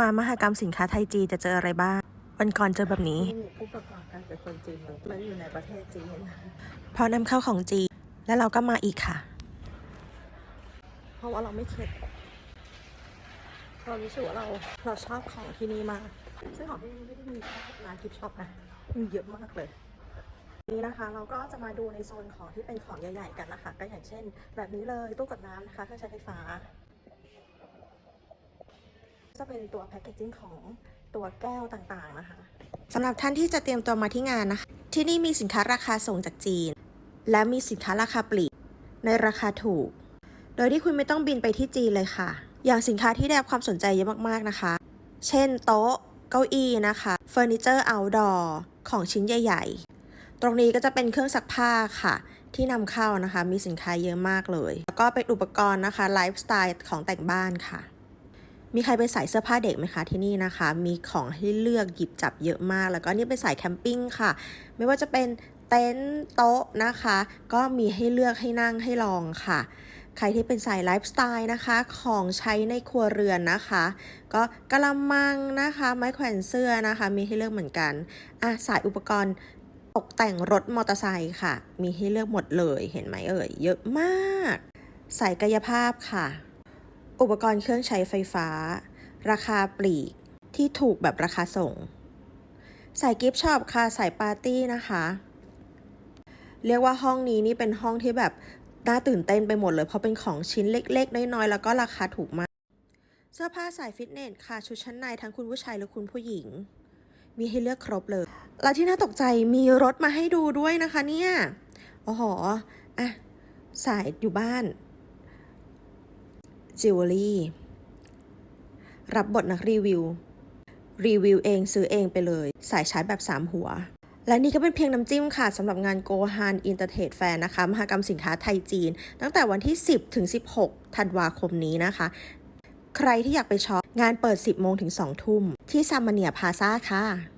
มามหกรรมสินค้าไทยจีนจะเจออะไรบ้าง วันก่อนเจอแบบนี้ ผู้ประกอบการเป็นคนจีนแล้วอยู่ในประเทศจีนเพราะนำเข้าของจีนแล้วเราก็มาอีกค่ะ เพราะว่าเราไม่เข็ดเรารู้สึกว่าเราเราชอบของที่นี่มากซึ่งของที่นี่ไม่ได้มีแค่ร้านกิฟช็อปนะมีเยอะมากเลยนี่นะคะเราก็จะมาดูในโซนของที่เป็นของใหญ่ ๆ กันนะคะ ก็อย่างเช่น แบบนี้เลยตู้กดน้ำนะคะเครื่องใช้ไฟฟ้า จะเป็นตัวแพคเกจจิ้งของตัวแก้วต่างๆนะคะสำหรับท่านที่จะเตรียมตัวมาที่งานนะคะ ที่นี่มีสินค้าราคาส่งจากจีน และมีสินค้าราคาปลีกในราคาถูก โดยที่คุณไม่ต้องบินไปที่จีนเลยค่ะ อย่างสินค้าที่ได้รับความสนใจเยอะมากๆนะคะ เช่น โต๊ะ เก้าอี้นะคะเฟอร์นิเจอร์เอาท์ดอร์ของชิ้นใหญ่ ๆ ตรงนี้ก็จะเป็นเครื่องซักผ้าค่ะ ที่นำเข้านะคะ มีสินค้าเยอะมากเลย แล้วก็เป็นอุปกรณ์นะคะไลฟ์สไตล์ของแต่งบ้านค่ะ มีใครเป็นสายเสื้อผ้าเด็กไหมคะที่นี่นะคะ มีของให้เลือกหยิบจับเยอะมาก แล้วก็นี่เป็นสายแคมปิ้งค่ะ ไม่ว่าจะเป็นเต็นท์โต๊ะนะคะ ก็มีให้เลือกให้นั่งให้ลองค่ะ ใครที่เป็นสายไลฟ์สไตล์นะคะ ของใช้ในครัวเรือนนะคะ ก็กระมังนะคะ ไม้แขวนเสื้อนะคะ มีให้เลือกเหมือนกันอะสายอุปกรณ์ตกแต่งรถมอเตอร์ไซค์ค่ะ มีให้เลือกหมดเลย เห็นไหมเอ่ย เยอะมาก สายกายภาพค่ะ อุปกรณ์เครื่องใช้ไฟฟ้า ราคาปลีกที่ถูกแบบราคาส่ง สายกิฟต์ช็อปค่ะสายปาร์ตี้นะคะ เรียกว่าห้องนี้นี่เป็นห้องที่แบบน่าตื่นเต้นไปหมดเลยเพราะเป็นของชิ้นเล็ก ๆ น้อยๆแล้วก็ราคาถูกมาก เสื้อผ้าสายฟิตเนสค่ะชุดชั้นในทั้งคุณผู้ชายและคุณผู้หญิง มีให้เลือกครบเลย แล้วที่น่าตกใจมีรถมาให้ดูด้วยนะคะเนี่ยโอ้โหอะสายอยู่บ้าน จิวเวลรี่รับบทนักรีวิว รีวิวเองซื้อเองไปเลย สายชาร์จแบบ 3 หัว และนี่ก็เป็นเพียงน้ำจิ้มค่ะสำหรับงาน Go Han Intertrade Fair นะคะ มหกรรมสินค้าไทยจีน ตั้งแต่วันที่ 10 ถึง 16 ธันวาคมนี้นะคะ ใครที่อยากไปช็อปงานเปิด 10 โมงถึง 2 ทุ่ม ที่ซามเนียพาซาค่ะ